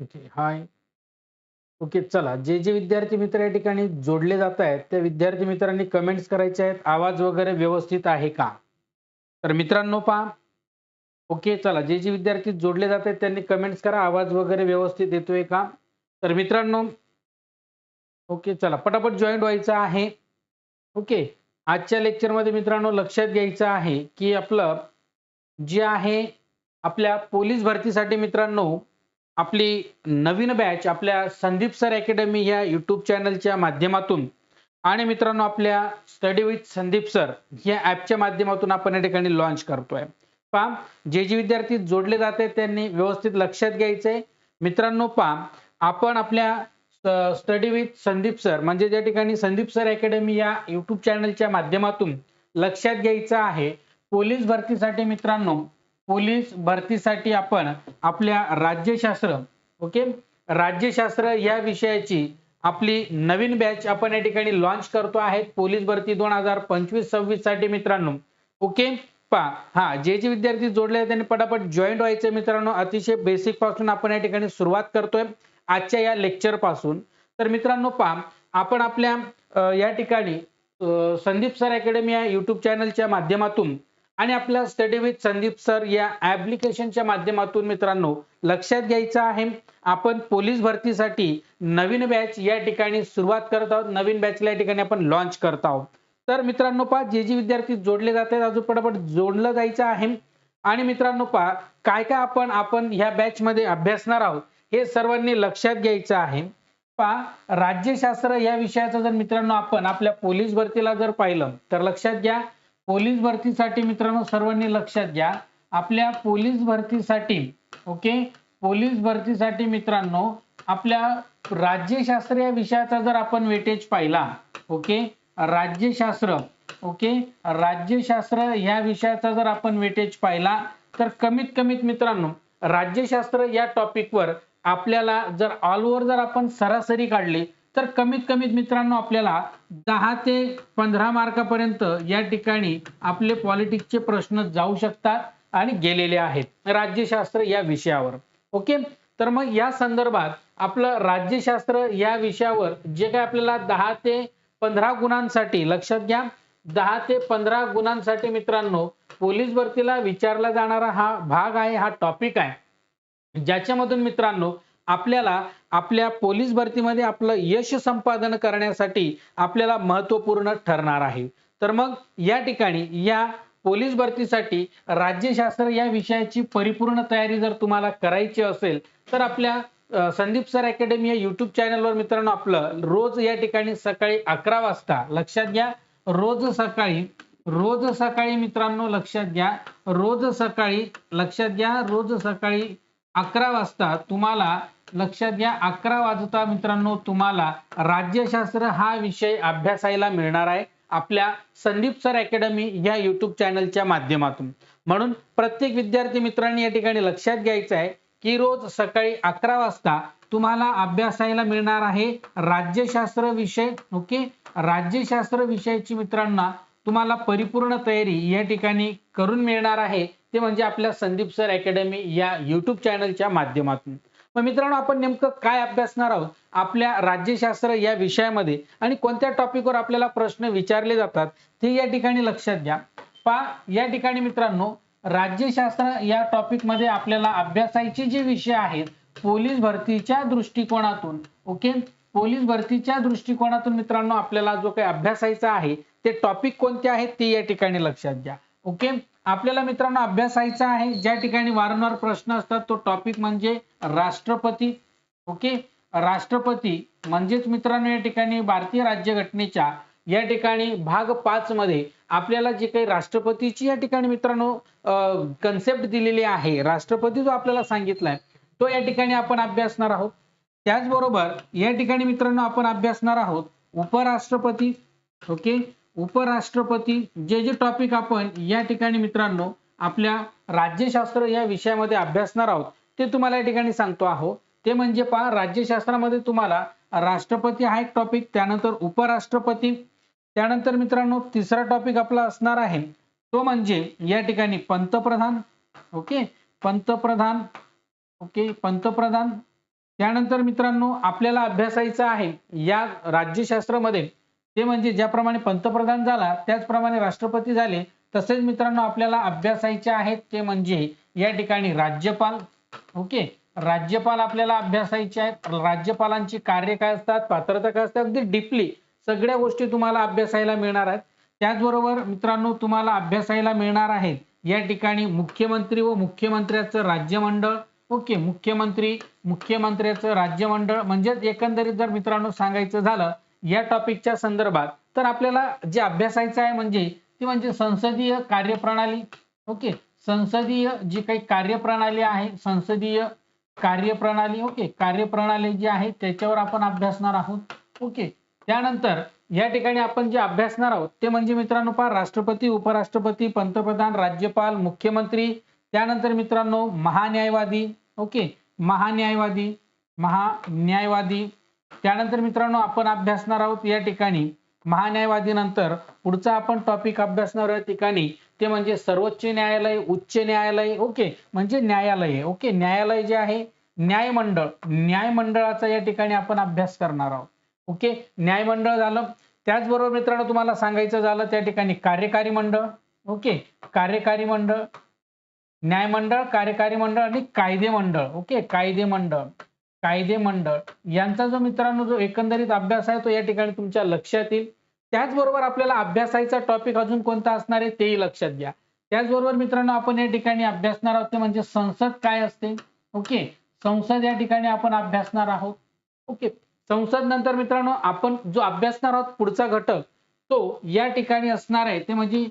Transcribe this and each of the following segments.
Okay hi okay चला. जे जे विद्यार्थी मित्र या ठिकाणी जोडले जात आहेत त्या विद्यार्थी मित्रांनी कमेंट्स करायचे आहेत. आवाज वगैरे व्यवस्थित आहे का? तर मित्रांनो पहा. ओके चला. जे जे विद्यार्थी जोडले जात आहेत त्यांनी कमेंट्स करा. आवाज वगैरे व्यवस्थित येतोय का? तर मित्रांनो ओके चला. पटापट जॉईंट व्हायचं आहे. ओके. आजच्या लेक्चरमध्ये मित्रांनो लक्षात घ्यायचं आहे की आपलं जे आहे आपल्या पोलीस भरतीसाठी मित्रांनो आपली नवीन बॅच आपल्या संदीप सर अकॅडमी या यूट्यूब चॅनलच्या माध्यमातून आणि मित्रांनो आपल्या स्टडी विथ संदीप सर या ॲपच्या माध्यमातून आपण या ठिकाणी लॉन्च करतोय. पहा जे जे विद्यार्थी जोडले जाते त्यांनी व्यवस्थित लक्षात घ्यायचंय. मित्रांनो पहा आपण आपल्या स्टडी विथ संदीप सर म्हणजे ज्या ठिकाणी संदीप सर अकॅडमी या यूट्यूब चॅनलच्या माध्यमातून लक्षात घ्यायचं आहे पोलीस भरतीसाठी मित्रांनो पोलीस भरतीसाठी आपण आपल्या राज्यशास्त्र ओके राज्यशास्त्र या विषयाची आपली नवीन बॅच आपण या ठिकाणी लॉन्च करतो आहे. पोलीस भरती दोन हजार पंचवीस सव्वीससाठी मित्रांनो ओके पहा हा जे जे विद्यार्थी जोडले आहेत त्यांनी पटापट जॉईंट व्हायचे मित्रांनो. अतिशय बेसिकपासून आपण या ठिकाणी सुरुवात करतोय आजच्या या लेक्चरपासून. तर मित्रांनो पहा आपण आपल्या या ठिकाणी संदीप सर अकॅडमी या युट्यूब चॅनलच्या माध्यमातून आणि आपल्या स्टडी विथ संदीप सर या ऍप्लिकेशनच्या माध्यमातून मित्रांनो लक्षात घ्यायचं आहे आपण पोलीस भरतीसाठी नवीन बॅच या ठिकाणी सुरुवात करत आहोत. नवीन बॅचला या ठिकाणी आपण लॉन्च करत आहोत. तर मित्रांनो पहा जे जे विद्यार्थी जोडले जात आहेत अजून पटापट जोडलं जायचं आहे. आणि मित्रांनो पहा काय काय आपण आपण ह्या बॅच मध्ये अभ्यासणार आहोत हे सर्वांनी लक्षात घ्यायचं आहे. पहा राज्यशास्त्र या विषयाचं जर मित्रांनो आपण आपल्या पोलीस भरतीला जर पाहिलं तर लक्षात घ्या पोलीस भरतीसाठी मित्रांनो सर्वांनी लक्षात घ्या. आपल्या पोलीस भरतीसाठी ओके पोलीस भरतीसाठी मित्रांनो आपल्या राज्यशास्त्र या विषयाचा जर आपण वेटेज पाहिला ओके राज्यशास्त्र ओके राज्यशास्त्र या विषयाचा जर आपण वेटेज पाहिला तर कमीत कमीत मित्रांनो राज्यशास्त्र या टॉपिकवर आपल्याला जर ऑल ओव्हर जर आपण सरासरी काढली तर कमीत कमीत मित्रांनो आपल्याला दहा ते पंधरा मार्कापर्यंत या ठिकाणी आपले पॉलिटिक्सचे प्रश्न जाऊ शकतात आणि गेलेले आहेत राज्यशास्त्र या विषयावर. ओके? तर मग या संदर्भात आपलं राज्यशास्त्र या विषयावर जे काय आपल्याला दहा ते पंधरा गुणांसाठी लक्षात घ्या दहा ते पंधरा गुणांसाठी मित्रांनो पोलीस भरतीला विचारला जाणारा हा भाग आहे हा टॉपिक आहे. ज्याच्यामधून मित्रांनो आपल्याला आपल्या पोलीस भरतीमध्ये आपलं यश संपादन करण्यासाठी आपल्याला महत्त्वपूर्ण ठरणार आहे. तर मग या ठिकाणी या पोलीस भरतीसाठी राज्यशास्त्र या विषयाची परिपूर्ण तयारी जर तुम्हाला करायची असेल तर आपल्या संदीप सर अकॅडमी या युट्यूब चॅनलवर मित्रांनो आपलं रोज या ठिकाणी सकाळी अकरा वाजता लक्षात घ्या. रोज सकाळी रोज सकाळी मित्रांनो लक्षात घ्या. रोज सकाळी लक्षात घ्या. रोज सकाळी अकरा वाजता तुम्हाला लक्षात घ्या अकरा वाजता मित्रांनो तुम्हाला राज्यशास्त्र हा विषय अभ्यासायला मिळणार आहे आपल्या संदीप सर अकॅडमी या युट्यूब चॅनलच्या माध्यमातून. म्हणून प्रत्येक विद्यार्थी मित्रांनी या ठिकाणी लक्षात घ्यायचं आहे की रोज सकाळी अकरा वाजता तुम्हाला अभ्यासायला मिळणार आहे राज्यशास्त्र विषय ओके? राज्यशास्त्र विषयाची मित्रांना तुम्हाला परिपूर्ण तयारी या ठिकाणी करून मिळणार आहे. ते म्हणजे आपल्या संदीप सर अकॅडमी या युट्यूब चॅनलच्या माध्यमातून. मग मित्रांनो आपण नेमकं काय अभ्यासणार आहोत? आपल्या राज्यशास्त्र या विषयामध्ये आणि कोणत्या टॉपिकवर आपल्याला प्रश्न विचारले जातात ते या ठिकाणी लक्षात घ्या. पा या ठिकाणी मित्रांनो राज्यशास्त्र या टॉपिकमध्ये आपल्याला अभ्यासायचे जे विषय आहेत पोलीस भरतीच्या दृष्टिकोनातून ओके पोलीस भरतीच्या दृष्टिकोनातून मित्रांनो आपल्याला जो काही अभ्यासायचा आहे ते टॉपिक कोणते आहेत ते या ठिकाणी लक्षात घ्या ओके आपल्याला मित्रांनो अभ्यासायचा आहे. ज्या ठिकाणी वारंवार प्रश्न असतात तो टॉपिक म्हणजे राष्ट्रपती. ओके राष्ट्रपती म्हणजेच मित्रांनो या ठिकाणी भारतीय राज्यघटनेच्या या ठिकाणी भाग पाच मध्ये आपल्याला जे काही राष्ट्रपतीची या ठिकाणी मित्रांनो कन्सेप्ट दिलेली आहे. राष्ट्रपती जो आपल्याला सांगितलाय तो या ठिकाणी आपण अभ्यासणार आहोत. त्याचबरोबर या ठिकाणी मित्रांनो आपण अभ्यासणार आहोत उपराष्ट्रपती. ओके उपराष्ट्रपती जे जे टॉपिक आपण या ठिकाणी मित्रांनो आपल्या राज्यशास्त्र या विषयामध्ये अभ्यासणार आहोत ते तुम्हाला या ठिकाणी सांगतो आहो. ते म्हणजे पहा राज्यशास्त्रामध्ये तुम्हाला राष्ट्रपती हा एक टॉपिक त्यानंतर उपराष्ट्रपती त्यानंतर मित्रांनो तिसरा टॉपिक आपला असणार आहे. तो म्हणजे या ठिकाणी पंतप्रधान ओके? पंतप्रधान ओके? पंतप्रधान. त्यानंतर मित्रांनो आपल्याला अभ्यासायचं आहे या राज्यशास्त्रामध्ये. ते म्हणजे ज्याप्रमाणे पंतप्रधान झाला त्याचप्रमाणे राष्ट्रपती झाले तसेच मित्रांनो आपल्याला अभ्यासायचे आहेत ते म्हणजे या ठिकाणी राज्यपाल ओके? राज्यपाल आपल्याला अभ्यासायचे आहेत. राज्यपालांची कार्य काय असतात? पात्रता काय असतात? अगदी डीपली सगळ्या गोष्टी तुम्हाला अभ्यासायला मिळणार आहेत. त्याचबरोबर मित्रांनो तुम्हाला अभ्यासायला मिळणार आहेत या ठिकाणी मुख्यमंत्री व मुख्यमंत्र्याचं राज्यमंडळ ओके? मुख्यमंत्री मुख्यमंत्र्याचं राज्यमंडळ. म्हणजेच एकंदरीत जर मित्रांनो सांगायचं झालं या टॉपिकच्या संदर्भात तर आपल्याला जे अभ्यासायचं आहे म्हणजे ती म्हणजे संसदीय कार्यप्रणाली. ओके? संसदीय जी काही कार्यप्रणाली आहे संसदीय कार्यप्रणाली ओके? कार्यप्रणाली जी आहे त्याच्यावर आपण अभ्यासणार आहोत. ओके? त्यानंतर या ठिकाणी आपण जे अभ्यासणार आहोत ते म्हणजे मित्रांनो पहा राष्ट्रपती उपराष्ट्रपती पंतप्रधान राज्यपाल मुख्यमंत्री त्यानंतर मित्रांनो महान्यायवादी. ओके? महान्यायवादी महान्यायवादी. त्यानंतर मित्रांनो आपण अभ्यासणार आहोत या ठिकाणी महान्यायवादी नंतर पुढचा आपण टॉपिक अभ्यासणार ठिकाणी. ते म्हणजे सर्वोच्च न्यायालय उच्च न्यायालय ओके म्हणजे न्यायालय ओके न्यायालय जे आहे न्यायमंडळ. न्यायमंडळाचा या ठिकाणी आपण अभ्यास करणार आहोत. ओके न्यायमंडळ झालं. त्याचबरोबर मित्रांनो तुम्हाला सांगायचं झालं त्या ठिकाणी कार्यकारी मंडळ. ओके कार्यकारी मंडळ न्यायमंडळ कार्यकारी मंडळ आणि कायदे मंडळ. ओके कायदे मंडळ. कायदे मंडळ यांचा जो मित्रांनो जो एकंदरीत अभ्यास आहे तो या ठिकाणी तुमच्या लक्षात येईल. त्याचबरोबर आपल्याला अभ्यासाचा टॉपिक अजून कोणता असणार आहे तेही लक्षात घ्या. त्याचबरोबर मित्रांनो आपण या ठिकाणी अभ्यासणार आहोत ते म्हणजे संसद काय असते? ओके. संसद या ठिकाणी आपण अभ्यासणार आहोत. ओके. संसद नंतर मित्रांनो आपण जो अभ्यासणार आहोत पुढचा घटक तो या ठिकाणी असणार आहे. ते म्हणजे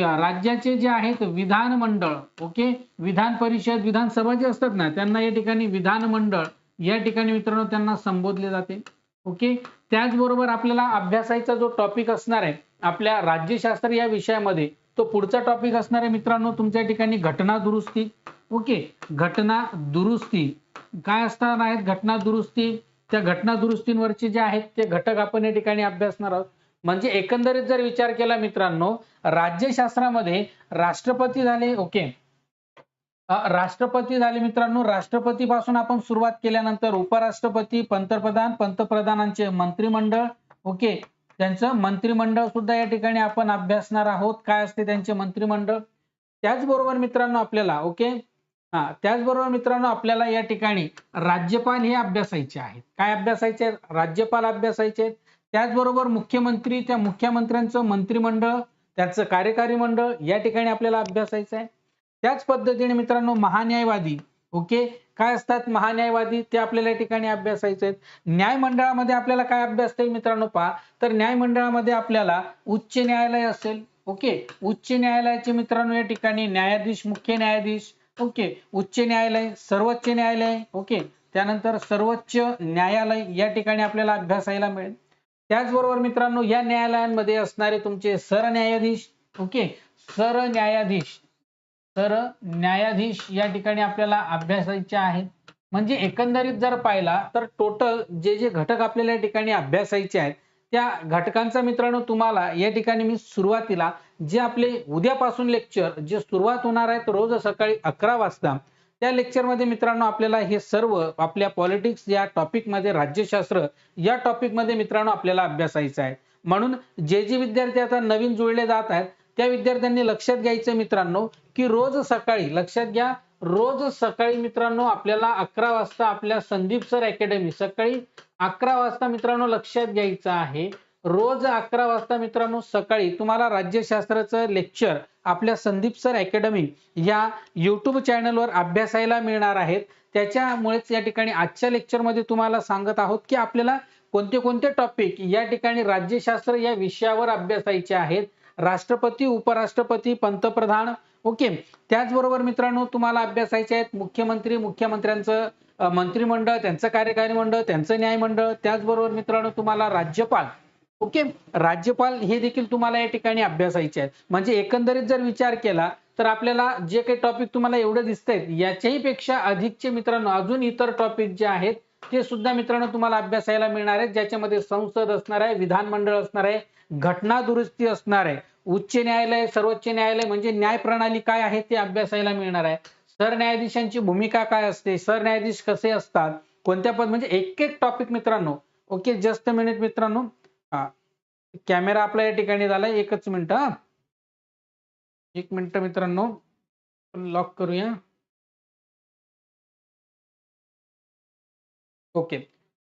राज्याचे जे आहेत विधानमंडळ. ओके. विधान परिषद विधानसभा जे असतात ना त्यांना या ठिकाणी विधानमंडळ या ठिकाणी मित्रांनो त्यांना संबोधले जाते. ओके त्याचबरोबर आपल्याला अभ्यासाचा जो टॉपिक असणार आहे आपल्या राज्यशास्त्र या विषयामध्ये तो पुढचा टॉपिक असणार आहे मित्रांनो तुमच्या ठिकाणी घटना दुरुस्ती. ओके घटना दुरुस्ती. काय असणार आहेत घटना दुरुस्ती? त्या घटना दुरुस्तींवरचे जे आहेत ते घटक आपण या ठिकाणी अभ्यासणार आहोत. म्हणजे एकंदरीत जर विचार केला मित्रांनो राज्यशास्त्रामध्ये राष्ट्रपती झाले ओके राष्ट्रपती झाले मित्रांनो. राष्ट्रपती पासून आपण सुरुवात केल्यानंतर उपराष्ट्रपती पंतप्रधान पंतप्रधानांचे मंत्रिमंडळ. ओके. त्यांचं मंत्रिमंडळ सुद्धा या ठिकाणी आपण अभ्यासणार आहोत. काय असते त्यांचे मंत्रिमंडळ? त्याचबरोबर मित्रांनो आपल्याला ओके? हा त्याचबरोबर मित्रांनो आपल्याला या ठिकाणी राज्यपाल हे अभ्यासायचे आहेत. काय अभ्यासायचे राज्यपाल अभ्यासायचे आहेत. त्याचबरोबर मुख्यमंत्री त्या मुख्यमंत्र्यांचं मंत्रिमंडळ त्याचं कार्यकारी मंडळ या ठिकाणी आपल्याला अभ्यासायचं आहे. त्याच पद्धतीने मित्रांनो महान्यायवादी ओके? काय असतात महान्यायवादी? ते आपल्याला या ठिकाणी अभ्यासायचे आहेत. न्यायमंडळामध्ये आपल्याला काय अभ्यास येईल मित्रांनो पहा. तर न्यायमंडळामध्ये आपल्याला उच्च न्यायालय असेल ओके? उच्च न्यायालयाचे मित्रांनो या ठिकाणी न्यायाधीश मुख्य न्यायाधीश ओके? उच्च न्यायालय सर्वोच्च न्यायालय ओके? त्यानंतर सर्वोच्च न्यायालय या ठिकाणी आपल्याला अभ्यासायला मिळेल. त्याचबरोबर मित्रांनो या न्यायालयांमध्ये असणारे तुमचे सरन्यायाधीश ओके? सरन्यायाधीश तर न्यायाधीश या ठिकाणी आपल्याला अभ्यासायचे आहेत. म्हणजे एकंदरीत जर पाहिला तर टोटल जे जे घटक आपल्याला या ठिकाणी अभ्यासायचे आहेत त्या घटकांचा मित्रांनो तुम्हाला या ठिकाणी मी सुरुवातीला जे आपले उद्यापासून लेक्चर जे सुरुवात होणार आहेत रोज सकाळी अकरा वाजता त्या लेक्चरमध्ये मित्रांनो आपल्याला हे सर्व आपल्या पॉलिटिक्स या टॉपिकमध्ये राज्यशास्त्र या टॉपिकमध्ये मित्रांनो आपल्याला अभ्यासायचं आहे. म्हणून जे जे विद्यार्थी आता नवीन जुळले जात आहेत त्या विद्यार्थ्यांनी लक्षात घ्यायचं मित्रांनो की रोज सकाळी लक्षात घ्या रोज सकाळी मित्रांनो आपल्याला अकरा वाजता आपल्या संदीप सर अकॅडमी सकाळी अकरा वाजता मित्रांनो लक्षात घ्यायचं आहे. रोज अकरा वाजता मित्रांनो सकाळी तुम्हाला राज्यशास्त्राचं लेक्चर आपल्या संदीप सर अकॅडमी या युट्यूब चॅनलवर अभ्यासायला मिळणार आहेत. त्याच्यामुळेच या ठिकाणी आजच्या लेक्चरमध्ये तुम्हाला सांगत आहोत की आपल्याला कोणते कोणते टॉपिक या ठिकाणी राज्यशास्त्र या विषयावर अभ्यासायचे आहेत. राष्ट्रपती उपराष्ट्रपती पंतप्रधान ओके. त्याचबरोबर मित्रांनो तुम्हाला अभ्यासायचे आहेत. मुख्यमंत्री मुख्यमंत्र्यांचं मंत्रिमंडळ त्यांचं कार्यकारी मंडळ त्यांचं न्यायमंडळ. त्याचबरोबर मित्रांनो तुम्हाला राज्यपाल ओके. राज्यपाल हे देखील तुम्हाला या ठिकाणी अभ्यासायचे आहेत. म्हणजे एकंदरीत जर विचार केला तर आपल्याला जे काही टॉपिक तुम्हाला एवढे दिसत आहेत याच्याही पेक्षा अधिकचे मित्रांनो अजून इतर टॉपिक जे आहेत ते सुद्धा मित्रांनो तुम्हाला अभ्यासायला मिळणार आहेत. ज्याच्यामध्ये संसद असणार आहे विधानमंडळ असणार आहे घटना दुरुस्ती असणार आहे. उच्च न्यायालय सर्वोच्च न्यायालय म्हणजे न्याय प्रणाली काय आहे ते अभ्यासायला मिळणार आहे. सरन्यायाधीशांची भूमिका काय असते? सरन्यायाधीश कसे असतात? कोणत्या पद म्हणजे एक एक टॉपिक मित्रांनो ओके जस्ट मिनिट मित्रांनो. हा. कॅमेरा आपला या ठिकाणी झालाय एकच मिनिट हा. एक मिनिट मित्रांनो. लॉक करूया. ओके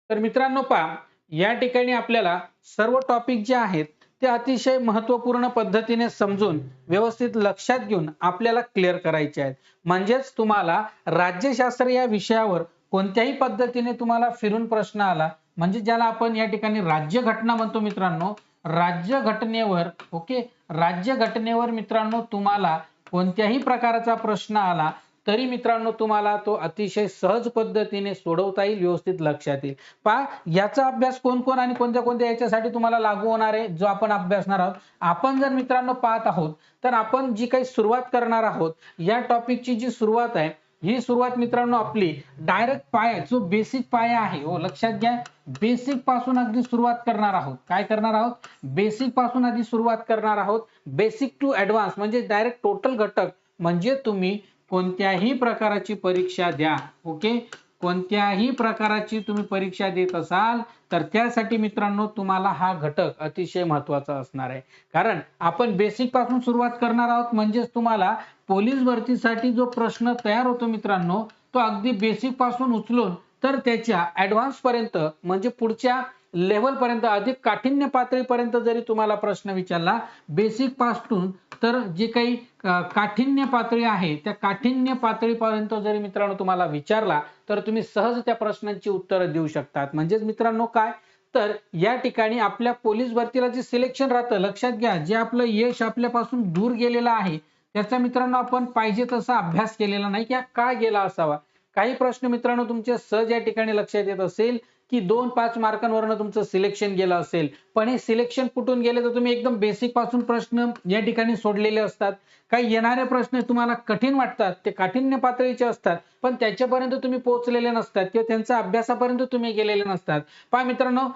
तर मित्रांनो पहा या ठिकाणी आपल्याला सर्व टॉपिक जे आहेत ते अतिशय महत्त्वपूर्ण पद्धतीने समजून व्यवस्थित लक्षात घेऊन आपल्याला क्लिअर करायचे आहेत. म्हणजेच तुम्हाला राज्यशास्त्र या विषयावर कोणत्याही पद्धतीने तुम्हाला फिरून प्रश्न आला म्हणजे ज्याला आपण या ठिकाणी राज्य घटना म्हणतो मित्रांनो राज्य घटनेवर ओके राज्य घटनेवर मित्रांनो तुम्हाला कोणत्याही प्रकारचा प्रश्न आला तरी मित्रांनो तुम्हाला तो अतिशय सहज पद्धतीने सोडवता येईल व्यवस्थित लक्षात येईल. पहा याचा अभ्यास कोण कोण आणि कोणत्या कोणत्या याच्यासाठी तुम्हाला लागू होणार आहे जो आपण अभ्यासणार आहोत. आपण जर मित्रांनो पाहत आहोत तर आपण जी काही सुरुवात करणार आहोत या टॉपिकची जी सुरुवात आहे ही सुरुवात मित्रांनो आपली डायरेक्ट पाया जो बेसिक पाया आहे हो लक्षात घ्या. बेसिकपासून अगदी सुरुवात करणार आहोत. काय करणार आहोत? बेसिकपासून आधी सुरुवात करणार आहोत. बेसिक टू ऍडव्हान्स म्हणजे डायरेक्ट टोटल घटक म्हणजे तुम्ही कोणत्याही प्रकाराची परीक्षा द्या ओके? कोणत्याही प्रकाराची तुम्ही परीक्षा देत असाल तर त्यासाठी मित्रांनो तुम्हाला हा घटक अतिशय महत्त्वाचा असणार आहे. कारण आपण बेसिकपासून सुरुवात करणार आहोत म्हणजेच तुम्हाला पोलीस भरतीसाठी जो प्रश्न तयार होतो मित्रांनो तो अगदी बेसिकपासून उचलून तर त्याच्या ऍडव्हान्स पर्यंत म्हणजे पुढच्या लेवल पर्यंत अधिक काठिण्य पातळीपर्यंत जरी तुम्हाला प्रश्न विचारला बेसिकपासून तर जे काही काठिण्य पातळी आहे त्या काठिण्य पातळीपर्यंत जरी मित्रांनो तुम्हाला विचारला तर तुम्ही सहज त्या प्रश्नांची उत्तरं देऊ शकतात. म्हणजेच मित्रांनो काय? तर या ठिकाणी आपल्या पोलीस भरतीला जे सिलेक्शन राहतं लक्षात घ्या जे आपलं यश आपल्यापासून दूर गेलेलं आहे त्याचा मित्रांनो आपण पाहिजे तसा अभ्यास केलेला नाही किंवा का गेला असावा? काही प्रश्न मित्रांनो तुमचे सहज या ठिकाणी लक्षात येत असेल की दोन पाच मार्कांवरनं तुमचं सिलेक्शन गेलं असेल. पण हे सिलेक्शन कुठून गेले तर तुम्ही एकदम बेसिकपासून प्रश्न या ठिकाणी सोडलेले असतात. काही येणारे प्रश्न तुम्हाला कठीण वाटतात ते काठिण्य पातळीचे असतात पण त्याच्यापर्यंत तुम्ही पोहोचलेले नसतात किंवा त्यांच्या अभ्यासापर्यंत तुम्ही गेलेले नसतात. पहा मित्रांनो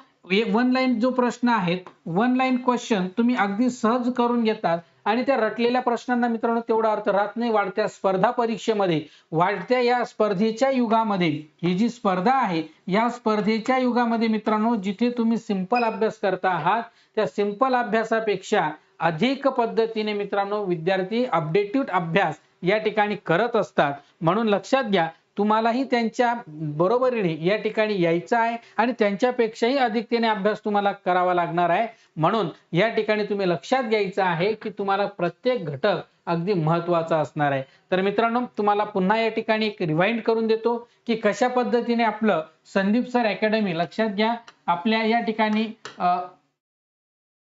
वन लाईन जो प्रश्न आहेत वन लाईन क्वेश्चन तुम्ही अगदी सहज करून घेतात. आणि त्या रटलेल्या प्रश्नांना मित्रांनो तेवढा अर्थ राहत नाही. वाढत्या स्पर्धा परीक्षेमध्ये वाढत्या या स्पर्धेच्या युगामध्ये ही जी स्पर्धा आहे या स्पर्धेच्या युगामध्ये मित्रांनो जिथे तुम्ही सिंपल अभ्यास करता आहात त्या सिंपल अभ्यासापेक्षा अधिक पद्धतीने मित्रांनो विद्यार्थी अपडेटेड अभ्यास या ठिकाणी करत असतात. म्हणून लक्षात घ्या तुम्हालाही त्यांच्या बरोबरीने या ठिकाणी यायचं आहे आणि त्यांच्यापेक्षाही अधिकतेने अभ्यास तुम्हाला करावा लागणार आहे. म्हणून या ठिकाणी तुम्ही लक्षात घ्यायचं आहे की तुम्हाला प्रत्येक घटक अगदी महत्त्वाचा असणार आहे. तर मित्रांनो तुम्हाला पुन्हा या ठिकाणी एक रिवाइंड करून देतो की कशा पद्धतीने आपलं संदीप सर अकॅडमी लक्षात घ्या आपल्या या ठिकाणी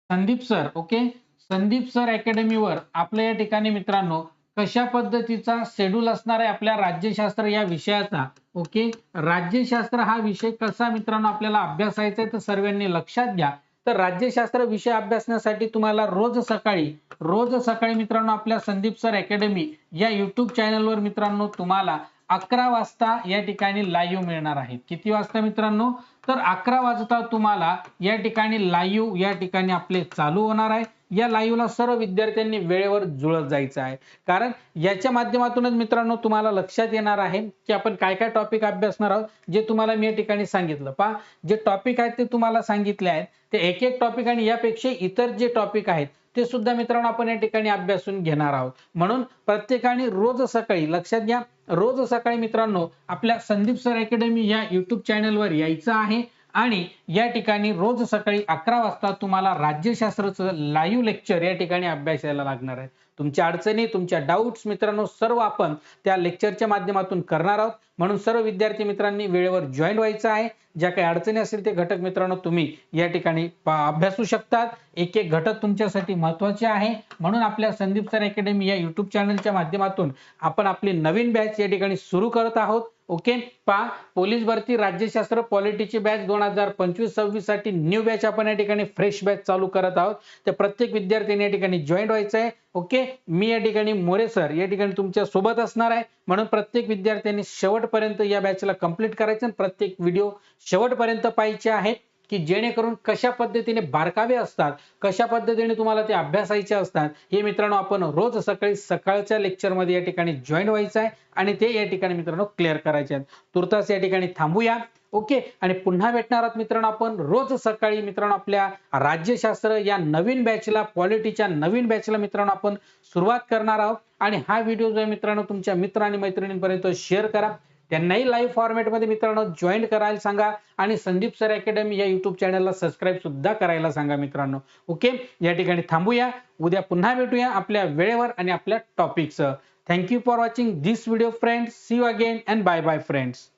Sandeep sir okay Sandeep sir अकॅडमीवर आपल्या या ठिकाणी मित्रांनो कशा पद्धतीचा शेड्यूल असणार आहे आपल्या राज्यशास्त्र या विषयाचा? ओके? राज्यशास्त्र हा विषय कसा मित्रांनो आपल्याला अभ्यासायचा आहे तर सर्वांनी लक्षात घ्या. तर राज्यशास्त्र विषय अभ्यासण्यासाठी तुम्हाला रोज सकाळी रोज सकाळी मित्रांनो आपल्या संदीप सर अकॅडमी या युट्यूब चॅनलवर मित्रांनो तुम्हाला अकरा वाजता या ठिकाणी लाईव्ह मिळणार आहे. किती वाजता मित्रांनो? तर अकरा वाजता तुम्हाला या ठिकाणी लाईव्ह या ठिकाणी आपले चालू होणार आहे. या लाईव्हला सर्व विद्यार्थ्यांनी वेळेवर जुळत जायचं आहे. कारण याच्या माध्यमातूनच मित्रांनो तुम्हाला लक्षात येणार आहे की आपण काय काय टॉपिक अभ्यासणार आहोत जे तुम्हाला मी या ठिकाणी सांगितलं. पहा जे टॉपिक आहेत ते तुम्हाला सांगितले आहेत ते एक एक टॉपिक आणि यापेक्षा इतर जे टॉपिक आहेत ते सुद्धा मित्रांनो आपण या ठिकाणी अभ्यासून घेणार आहोत. म्हणून प्रत्येकाने रोज सकाळी लक्षात घ्या रोज सकाळी मित्रांनो आपल्या संदीप सर अकॅडमी या युट्यूब चॅनलवर यायचं आहे. आणि या ठिकाणी रोज सकाळी अकरा वाजता तुम्हाला राज्यशास्त्राचं लाईव्ह लेक्चर या ठिकाणी अभ्यासायला लागणार आहे. तुमच्या अडचणी तुमच्या डाऊट्स मित्रांनो सर्व आपण त्या लेक्चरच्या माध्यमातून करणार आहोत. म्हणून सर्व विद्यार्थी मित्रांनी वेळेवर जॉईन व्हायचं आहे. ज्या काही अडचणी असतील ते घटक मित्रांनो तुम्ही या ठिकाणी अभ्यासू शकतात. एक एक घटक तुमच्यासाठी महत्त्वाचे आहे. म्हणून आपल्या संदीप सर अकॅडमी या युट्यूब चॅनलच्या माध्यमातून आपण आपली नवीन बॅच या ठिकाणी सुरू करत आहोत. ओके? पहा पोलीस भरती राज्यशास्त्र पॉलिटीची बॅच दोन हजार पंचवीस सव्वीससाठी न्यू बॅच आपण या ठिकाणी फ्रेश बॅच चालू करत आहोत. तर प्रत्येक विद्यार्थ्यांनी या ठिकाणी जॉईन व्हायचं आहे. ओके? मी या ठिकाणी मोरे सर या ठिकाणी तुमच्यासोबत असणार आहे. म्हणून प्रत्येक विद्यार्थ्यांनी शेवटपर्यंत या बॅचला कंप्लीट करायचं आणि प्रत्येक व्हिडिओ शेवटपर्यंत पाहिजे आहेत. की जेणेकरून कशा पद्धतीने बारकावे असतात कशा पद्धतीने तुम्हाला ते अभ्यासायचे असतात हे मित्रांनो आपण रोज सकाळी सकाळच्या लेक्चरमध्ये या ठिकाणी जॉईन व्हायचं आहे आणि ते या ठिकाणी मित्रांनो क्लिअर करायचे आहेत. तुर्तास या ठिकाणी थांबूया. ओके आणि पुन्हा भेटणार आहोत मित्रांनो आपण रोज सकाळी मित्रांनो आपल्या राज्यशास्त्र या नवीन बॅचला पॉलिटीच्या नवीन बॅचला मित्रांनो आपण सुरुवात करणार आहोत. आणि हा व्हिडिओ जो आहे मित्रांनो तुमच्या मित्र आणि मैत्रिणींपर्यंत शेअर करा. त्यांनाही लाईव्ह फॉर्मॅटमध्ये मित्रांनो जॉईन करायला सांगा. आणि संदीप सर अकॅडमी या युट्यूब चॅनलला सबस्क्राईब सुद्धा करायला सांगा मित्रांनो. ओके थांबूया. उद्या पुन्हा भेटूया आपल्या वेळेवर आणि आपल्या टॉपिकसह thank you for watching this video friends see you again and bye bye friends